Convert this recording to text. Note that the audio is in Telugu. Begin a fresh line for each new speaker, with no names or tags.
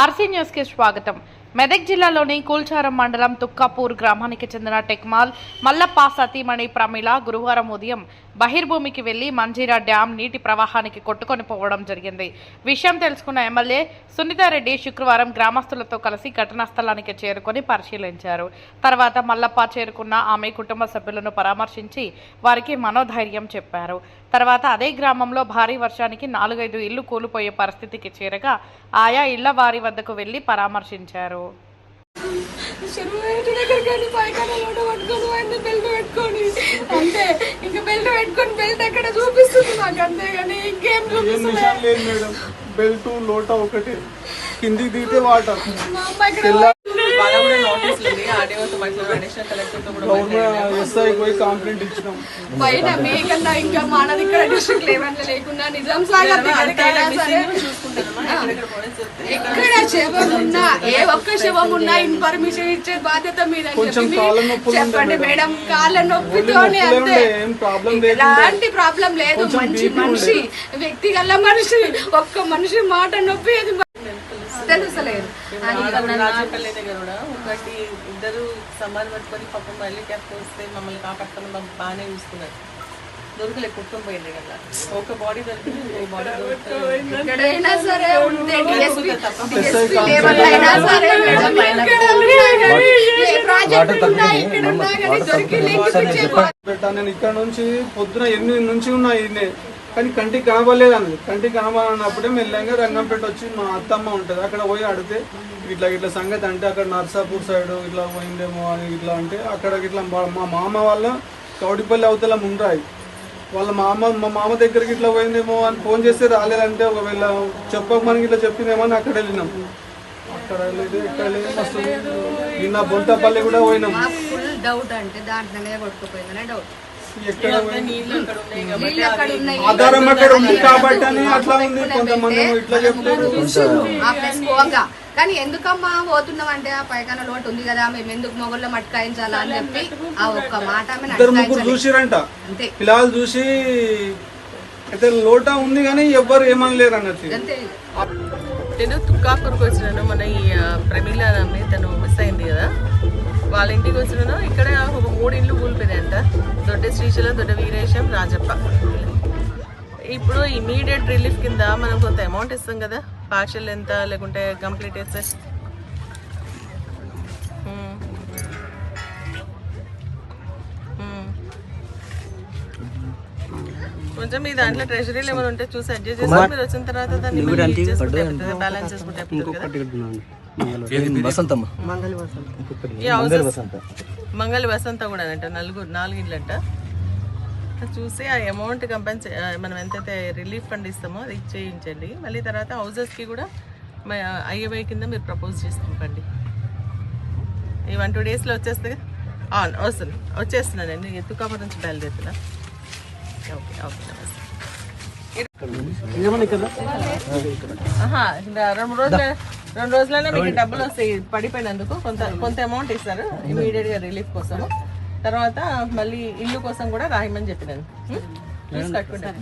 ఆర్సీ న్యూస్కి స్వాగతం. మెదక్ జిల్లాలోని కూల్చారం మండలం తుక్కాపూర్ గ్రామానికి చెందిన టెక్మాల్ మల్లప్ప సతీమణి ప్రమిళ గురువారం ఉదయం బహిర్భూమికి వెళ్ళి మంజీరా డ్యాం నీటి ప్రవాహానికి కొట్టుకొని పోవడం జరిగింది. విషయం తెలుసుకున్న ఎమ్మెల్యే సునీతారెడ్డి శుక్రవారం గ్రామస్తులతో కలిసి ఘటనా స్థలానికి చేరుకొని పరిశీలించారు. తర్వాత మల్లప్ప చేరుకున్న ఆమె కుటుంబ సభ్యులను పరామర్శించి వారికి మనోధైర్యం చెప్పారు. తర్వాత అదే గ్రామంలో భారీ వర్షానికి నాలుగైదు ఇళ్ళు కూలిపోయే పరిస్థితికి చేరగా ఆయా ఇళ్ళ వారి వద్దకు వెళ్ళి పరామర్శించారు.
చెరువు ఇంటి దగ్గర కానీ పైకాన లోట పట్టుకొని బెల్ట్ పెట్టుకొని. అంతే ఇంకా బెల్ట్ పెట్టుకొని బెల్ట్ అక్కడ చూపిస్తుంది మాకు? అంతే కానీ ఇంకేం చూపిస్తుంది
నిషాన్ లేదు మేడం. బెల్ట్ లోట ఒకటి. కిందికి దిగితే వాటర్. పోయి కంప్లైంట్ ఇచ్చినాం.
పైన మీకన్నా ఇంకా మానది ఇక్కడ డిస్ట్రిక్ట్ లెవెల్ లేకుండా నిజాం సాగర్ ఎక్కడ శవం ఉన్నా ఏ ఒక్క శవం ఉన్నా ఇన్ఫర్మేషన్ ఇచ్చే బాధ్యత మీద చెప్పండి మేడం కాళ్ళ నొప్పితోనే అంతే.
ఉండే, ఏం ప్రాబ్లం లేదు
ఎలాంటి ప్రాబ్లం లేదు. మంచి మనిషి వ్యక్తిగల మనిషి ఒక్క మనిషి మాట నొప్పి అది తెలుసలేదు.
కూడా ఒకటి ఇద్దరు సమాన్ పట్టుకొని పాపం మళ్ళీ క్యాప్ వస్తే మమ్మల్ని కాపాడుకొని బాగానే చూసుకున్నారు. దొరకలే కుటుంబం పోయింది కదా. ఒక బాడీ దొరికింది ఇంకో బాడీ
ఎక్కడైనా సరే ఉంటే అయినా సరే ఇక్కడ
నుంచి పొద్దున ఎనిమిది నుంచి ఉన్నా ఈయనే. కానీ కంటికి కనబడలేదు అన్నది. కంటికి కనబడినప్పుడే మెల్లగా రంగంపేట వచ్చి మా అత్తమ్మ ఉంటుంది. అక్కడ పోయి అడిగితే ఇట్లా ఇట్లా సంగతి అంటే అక్కడ నర్సాపూర్ సైడ్ ఇట్లా పోయిందేమో అని ఇట్లా అంటే అక్కడ ఇట్లా మా- మామ వాళ్ళ కౌడిపల్లి అవతల ముండ్రాయి. వాళ్ళ మామ మా మామ దగ్గరికి ఇట్లా పోయిందేమో అని ఫోన్ చేస్తే రాలేదంటే ఒకవేళ చెప్పక మనకి ఇట్లా చెప్పిందేమో అని అక్కడ వెళ్ళినాం. అక్కడ వెళ్ళేది ఇక్కడ లేదు మస్తు నిన్న బొంతపల్లి కూడా పోయినాం.
డౌట్ అంటే దాంట్లోనే కొట్టుకుపోయిందనే డౌట్
ఎక్కడ
నీళ్ళు అక్కడ ఉన్నాయి కాబట్టి
నీళ్ళు అక్కడ ఉన్నాయి
ఆధారం అక్కడ ఉంది కాబట్టి అట్లా ఉంది. కొంతమంది ఇట్లా చెప్తారు
కానీ ఎందుకమ్మా పోతున్నాం అంటే ఆ పైకాన లోటు ఉంది కదా మేము ఎందుకు మొగల్లో మట్కాయించాలా అని చెప్పి ఆ ఒక్క మాట ఆమె
ఇద్దరు ముగ్గురు చూసిరంట.
అంతే.
పిల్లలు చూసి అయితే లోటా ఉంది కానీ ఎవ్వరు ఏమనలేరు అన్నట్టు.
అంతే.
నేను తుక్కాపూర్కి వచ్చినాను. మన ఈ ప్రమీల అమ్మే తను మిస్ అయింది కదా. వాళ్ళ ఇంటికి వచ్చినాను. ఇక్కడ ఒక మూడు ఇండ్లు కూలిపోయినాయంట దొడ్డ శ్రీశైలం దొడ్డ వీరేశం రాజప్ప ఇప్పుడు ఇమీడియట్ రిలీఫ్ కింద మనం కొంత అమౌంట్ ఇస్తాం కదా పార్షల్ ఎంత లేకుంటే కంప్లీట్ ఉమ్. ఉమ్. కొంచెం మీ దాంట్లో ట్రెజరీలు ఏమైనా ఉంటే చూసి అడ్జస్ట్ చేసి మీరు వచ్చిన తర్వాత దాన్ని బ్యాలెన్స్ చేసుకుంటే
వసంతమ్మ?
మంగళ వసంత. కూడా అంట నలుగురు నాలుగిండ్లంట చూసి ఆ అమౌంట్ కంపెన్సే మనం ఎంతైతే రిలీఫ్ ఫండ్ ఇస్తామో అది చేయించండి మళ్ళీ తర్వాత హౌసెస్కి కూడా ఐఏవై కింద మీరు ప్రపోజ్ చేసి పంపండి ఈ వన్ టూ డేస్లో వచ్చేస్తే ఆ, వస్తుంది. వచ్చేస్తున్నానండి. ఎత్తుకాపర్ నుంచి బయలుదేరుతున్నా. ఓకే ఓకే నమస్తే. రెండు రోజుల. రెండు రోజులైనా మీకు డబ్బులు వస్తాయి. పడిపోయినందుకు కొంత కొంత అమౌంట్ ఇస్తారు. ఇమీడియట్గా రిలీఫ్ కోసం. తర్వాత మళ్ళీ ఇల్లు కోసం కూడా రాయమని చెప్పినాను? చూసి కట్టుకుంటాను.